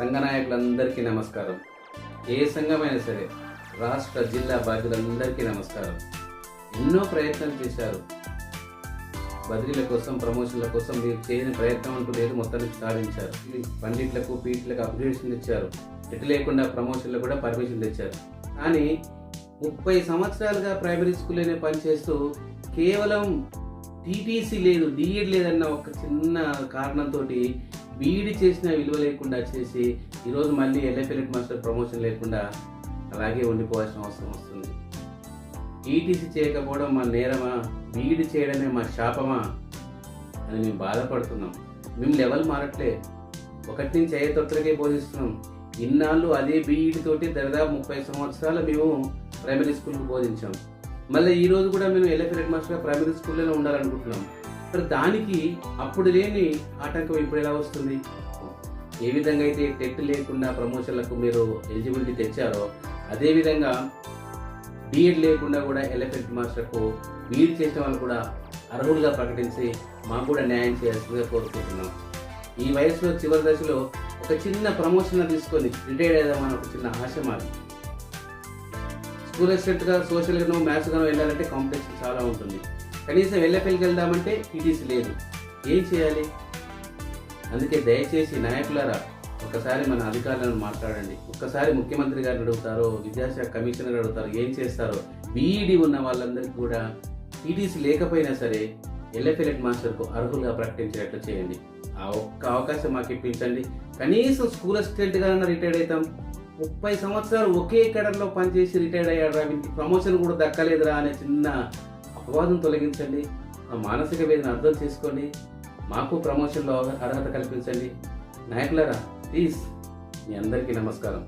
సంఘ నాయకులందరికీ నమస్కారం. ఏ సంఘమైనా సరే రాష్ట్ర జిల్లా బాధ్యులందరికీ నమస్కారం. ఎన్నో ప్రయత్నాలు చేశారు. బదిలీల కోసం ప్రమోషన్ల కోసం మీరు చేయని ప్రయత్నం అంటూ లేదు మొత్తానికి సాధించారు. పండిట్లకు పీట్లకు అప్గ్రేషన్ ఇచ్చారు ఎటు లేకుండా ప్రమోషన్లు కూడా పర్మిషన్ తెచ్చారు. కానీ ముప్పై సంవత్సరాలుగా ప్రైమరీ స్కూల్లోనే పనిచేస్తూ కేవలం టీటీసీ లేదు డిఎడ్ లేదన్న ఒక చిన్న కారణంతో వీడి చేసిన విలువ లేకుండా చేసి ఈరోజు మళ్ళీ ఎల్ఎఫ్ఎల్ఎట్ మాస్టర్ ప్రమోషన్ లేకుండా అలాగే ఉండిపోవాల్సిన అవసరం వస్తుంది. ఈటీసీ చేయకపోవడం మా నేరమా? బీఈడి చేయడమే మా శాపమా? అని మేము బాధపడుతున్నాం. మేము లెవెల్ మారట్లే. ఒకటి నుంచి అయ్యే తొట్టలకే బోధిస్తున్నాం. ఇన్నాళ్ళు అదే బీఈడి తోటి దాదాపు ముప్పై సంవత్సరాలు మేము ప్రైమరీ స్కూల్కి బోధించాం. మళ్ళీ ఈ రోజు కూడా మేము ఎల్ఎఫ్ మాస్టర్ ప్రైమరీ స్కూల్లోనే ఉండాలనుకుంటున్నాం. మరి దానికి అప్పుడు లేని ఆటంకం ఇప్పుడు ఎలా వస్తుంది? ఏ విధంగా అయితే టెట్ లేకుండా ప్రమోషన్లకు మీరు ఎలిజిబిలిటీ తెచ్చారో అదేవిధంగా బీఎడ్ లేకుండా కూడా ఎలిఫెంట్ మాస్టర్కు బీఎడ్ చేసిన వాళ్ళు కూడా అర్హులుగా ప్రకటించి మాకు కూడా న్యాయం చేయాల్సిందిగా కోరుకుంటున్నాం. ఈ వయసులో చివరి దశలో ఒక చిన్న ప్రమోషన్ తీసుకొని రిటైర్డ్ అయ్యామని ఒక చిన్న ఆశ మాది. స్కూల్ అసిస్టెంట్గా సోషల్గానో మ్యాథ్స్గానో మ్యాథ్స్ వెళ్ళాలంటే కాంపిటీషన్ చాలా ఉంటుంది. కనీసం ఎల్ఎఫ్ఎల్కి వెళ్దామంటే టీటీసీ లేదు. ఏం చేయాలి? అందుకే దయచేసి నాయకులారా ఒక్కసారి మన అధికారులను మాట్లాడండి. ఒక్కసారి ముఖ్యమంత్రి గారిని అడుగుతారో విద్యాశాఖ కమిషనర్ అడుగుతారు ఏం చేస్తారో బీఈడి ఉన్న వాళ్ళందరికీ కూడా టీటీసీ లేకపోయినా సరే ఎల్ఎఫ్ఎల్ఎట్ మాస్టర్కు అర్హులుగా ప్రకటించేటట్లు చేయండి. ఆ ఒక్క అవకాశం మాకు ఇప్పించండి. కనీసం స్కూల్ అసిస్టెంట్గా రిటైర్డ్ అవుతాం ముప్పై సంవత్సరాలు ఒకే కడర్లో పనిచేసి రిటైర్డ్ అయ్యాడు వీనికి ప్రమోషన్ కూడా దక్కలేదురా అనే చిన్న అపవాదం తొలగించండి ఆ మానసిక వేదిని అర్థం చేసుకోండి మాకు ప్రమోషన్లో అర్హత కల్పించండి. నాయకులారా ప్లీజ్ మీ అందరికీ నమస్కారం.